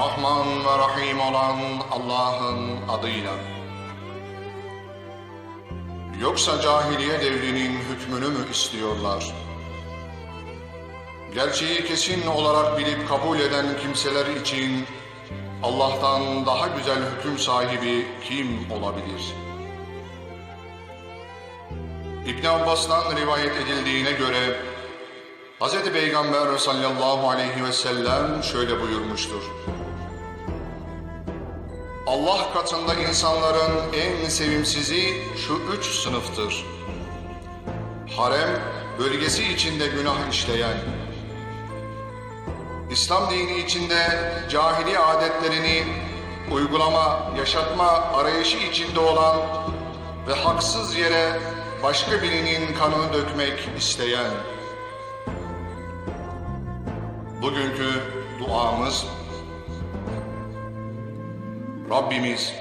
Rahman ve Rahim olan Allah'ın adıyla. Yoksa cahiliye devrinin hükmünü mü istiyorlar? Gerçeği kesin olarak bilip kabul eden kimseler için Allah'tan daha güzel hüküm sahibi kim olabilir? İbn Abbas'tan rivayet edildiğine göre Hz. Peygamber sallallahu aleyhi ve sellem şöyle buyurmuştur. Allah katında insanların en sevimsizi şu üç sınıftır. Harem bölgesi içinde günah işleyen, İslam dini içinde cahili adetlerini uygulama, yaşatma arayışı içinde olan ve haksız yere başka birinin kanını dökmek isteyen. Bugünkü duamız Rabbimiz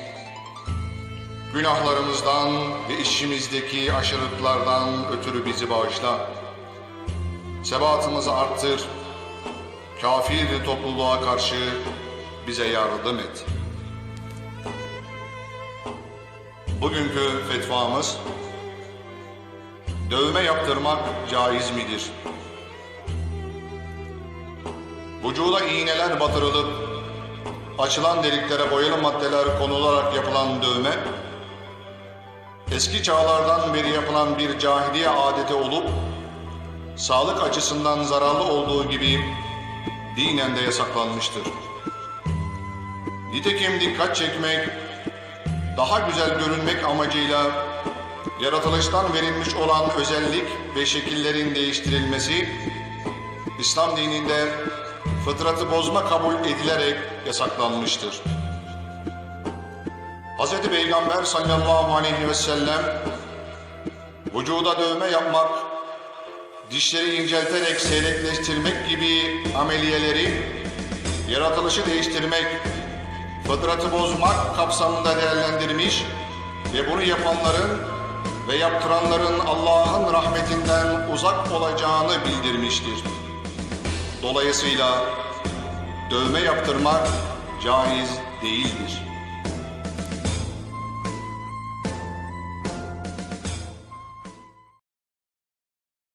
günahlarımızdan ve işimizdeki aşırılıklardan ötürü bizi bağışla. Sebatımızı arttır. Kafir topluluğa karşı bize yardım et. Bugünkü fetvamız dövme yaptırmak caiz midir? Vücuda iğneler batırılıp açılan deliklere boyalı maddeler konularak yapılan dövme, eski çağlardan beri yapılan bir cahiliye adeti olup, sağlık açısından zararlı olduğu gibi dinen de yasaklanmıştır. Nitekim dikkat çekmek, daha güzel görünmek amacıyla yaratılıştan verilmiş olan özellik ve şekillerin değiştirilmesi, İslam dininde fıtratı bozma kabul edilerek yasaklanmıştır. Hz. Peygamber sallallahu aleyhi ve sellem vücuda dövme yapmak, dişleri incelterek seyrekleştirmek gibi ameliyeleri yaratılışı değiştirmek, fıtratı bozmak kapsamında değerlendirmiş ve bunu yapanların ve yaptıranların Allah'ın rahmetinden uzak olacağını bildirmiştir. Dolayısıyla dövme yaptırmak caiz değildir.